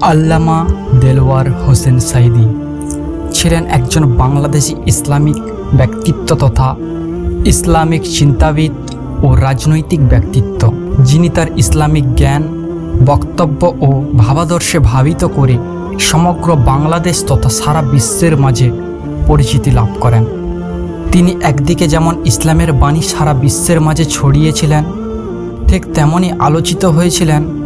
আল্লামা দেলওয়ার হোসেন সাইদি ছিলেন একজন বাংলাদেশি ইসলামিক ব্যক্তিত্ব তথা ইসলামিক চিন্তাবিদ ও রাজনৈতিক ব্যক্তিত্ব। যিনি তার ইসলামিক জ্ঞান, বক্তব্য ও ভাবাদর্শে ভাবিত করে সমগ্র বাংলাদেশ তথা সারা বিশ্বের মাঝে পরিচিতি লাভ করেন। তিনি একদিকে যেমন ইসলামের বাণী সারা বিশ্বের মাঝে ছড়িয়েছিলেন, ঠিক তেমনই আলোচিত হয়েছিলেন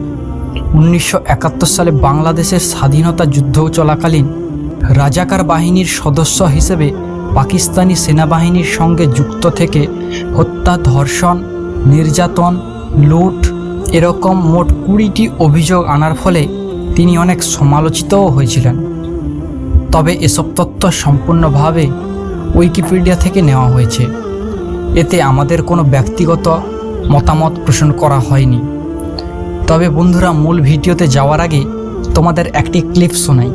উনিশশো একাত্তর সালে বাংলাদেশের স্বাধীনতা যুদ্ধ চলাকালীন রাজাকার বাহিনীর সদস্য হিসেবে পাকিস্তানি সেনাবাহিনীর সঙ্গে যুক্ত থেকে হত্যা, ধর্ষণ, নির্যাতন, লুট এরকম মোট কুড়িটি অভিযোগ আনার ফলে তিনি অনেক সমালোচিতও হয়েছিলেন। তবে এসব তথ্য সম্পূর্ণভাবে উইকিপিডিয়া থেকে নেওয়া হয়েছে। এতে আমাদের কোনো ব্যক্তিগত মতামত পোষণ করা হয়নি। তবে বন্ধুরা মূল ভিডিওতে যাওয়ার আগে তোমাদের একটি ক্লিপ শোনাই।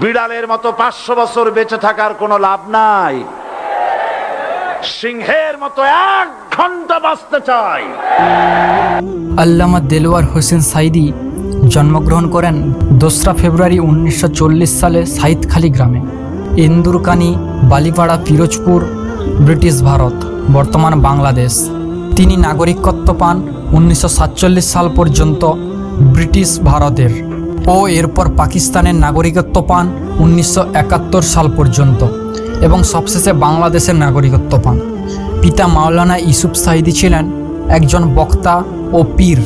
বিড়ালের মতো পাঁচশো বছর বেঁচে থাকার কোনো লাভ নাই। সিংহের মতো এক ঘণ্টা বাঁচতে চাই। আল্লামা দেলোয়ার হোসেন সাইদি জন্মগ্রহণ করেন দোসরা ফেব্রুয়ারি উনিশশো চল্লিশ সালে সাইদখালি গ্রামে। ইন্দুরকানি বালিপাড়া পিরোজপুর ব্রিটিশ ভারত বর্তমান বাংলাদেশ। তিনি নাগরিকত্ব পান উনিশশো সাতচল্লিশ সাল পর্যন্ত ব্রিটিশ ভারতের ও এরপর পাকিস্তানের নাগরিকত্ব পান উনিশশো একাত্তর সাল পর্যন্ত এবং সবশেষে বাংলাদেশের নাগরিকত্ব পান। পিতা মাওলানা ইসুফ সাইদি ছিলেন একজন বক্তা ও পীর।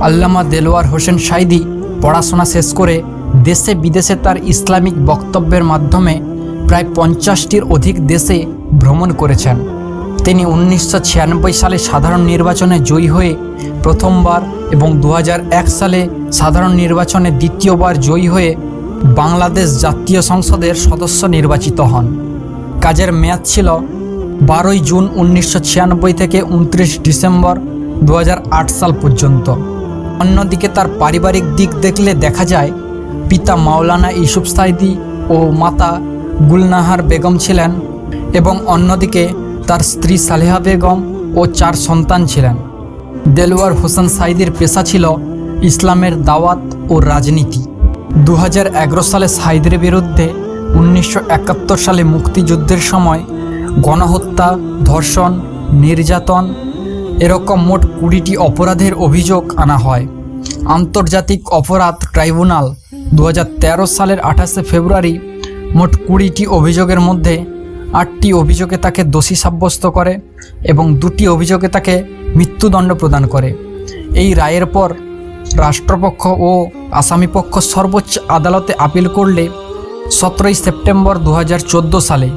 আল্লামা দেলোয়ার হোসেন সাইদি পড়াশোনা শেষ করে দেশে বিদেশে তার ইসলামিক বক্তব্যের মাধ্যমে প্রায় পঞ্চাশটির অধিক দেশে ভ্রমণ করেছেন। তিনি উনিশশো ছিয়ানব্বই সালে সাধারণ নির্বাচনে জয়ী হয়ে প্রথমবার এবং দু হাজার এক সালে সাধারণ নির্বাচনে দ্বিতীয়বার জয়ী হয়ে বাংলাদেশ জাতীয় সংসদের সদস্য নির্বাচিত হন। কাজের মেয়াদ ছিল বারোই জুন উনিশশো ছিয়ানব্বই থেকে উনত্রিশ ডিসেম্বর দু হাজার আট সাল পর্যন্ত। অন্যদিকে তার পারিবারিক দিক দেখলে দেখা যায়, পিতা মাওলানা ইউসুফ সাইদি ও মাতা গুলনাহার বেগম ছিলেন এবং অন্যদিকে তার স্ত্রী সালেহা বেগম ও চার সন্তান ছিলেন। দেলোয়ার হোসেন সাইদির পেশা ছিল ইসলামের দাওয়াত ও রাজনীতি। দু হাজার এগারো সালে সাইদের বিরুদ্ধে উনিশশো একাত্তর সালে মুক্তিযুদ্ধের সময় গণহত্যা, ধর্ষণ, নির্যাতন এরকম মোট কুড়িটি অপরাধের অভিযোগ আনা হয়। আন্তর্জাতিক অপরাধ ট্রাইব্যুনাল দু হাজার তেরো সালের আঠাশে ফেব্রুয়ারি মোট কুড়িটি অভিযোগের মধ্যে আটটি অভিযোগে তাকে দোষী সাব্যস্ত করে এবং দুটি অভিযোগে তাকে মৃত্যুদণ্ড প্রদান করে। এই রায়ের পর রাষ্ট্রপক্ষ ও আসামিপক্ষ সর্বোচ্চ আদালতে আপিল করলে সতেরোই সেপ্টেম্বর দু হাজার চোদ্দ সালে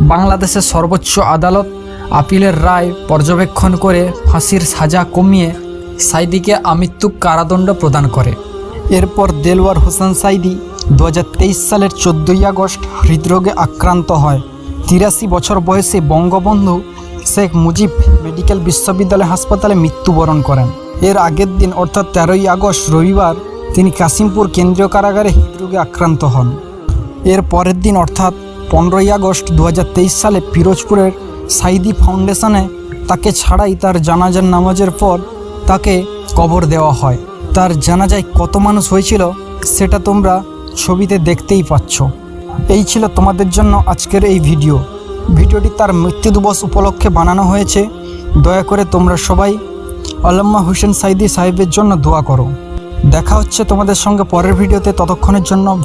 বাংলাদেশের সর্বোচ্চ আদালত আপিলের রায় পর্যবেক্ষণ করে ফাঁসির সাজা কমিয়ে সাইদিকে আমৃত্যু কারাদণ্ড প্রদান করে। এরপর দেলওয়ার হোসেন সাইদি দু হাজার তেইশ সালের চোদ্দোই আগস্ট হৃদরোগে আক্রান্ত হয়। তিরাশি বছর বয়সে বঙ্গবন্ধু শেখ মুজিব মেডিকেল বিশ্ববিদ্যালয় হাসপাতালে মৃত্যুবরণ করেন। এর আগের দিন, অর্থাৎ তেরোই আগস্ট রবিবার, তিনি কাশিমপুর কেন্দ্রীয় কারাগারে হৃদরোগে আক্রান্ত হন। এর পরের দিন, অর্থাৎ পনেরোই আগস্ট দু হাজার তেইশ সালে পিরোজপুরের সাইদি ফাউন্ডেশনে তাকে ছাড়াই তার জানাজার নামাজের পর তাকে কবর দেওয়া হয়। তার জানাজায় কত মানুষ হয়েছিল, সেটা তোমরা ছবিতে দেখতেই পাচ্ছ। এই ছিল তোমাদের জন্য আজকের এই ভিডিও। ভিডিওটি তার মৃত্যু দিবস উপলক্ষে বানানো হয়েছে। দয়া করে তোমরা সবাই আল্লাম্মা হুসেন সাইদি সাহেবের জন্য দোয়া করো। দেখা হচ্ছে তোমাদের সঙ্গে পরের ভিডিওতে। ততক্ষণের জন্য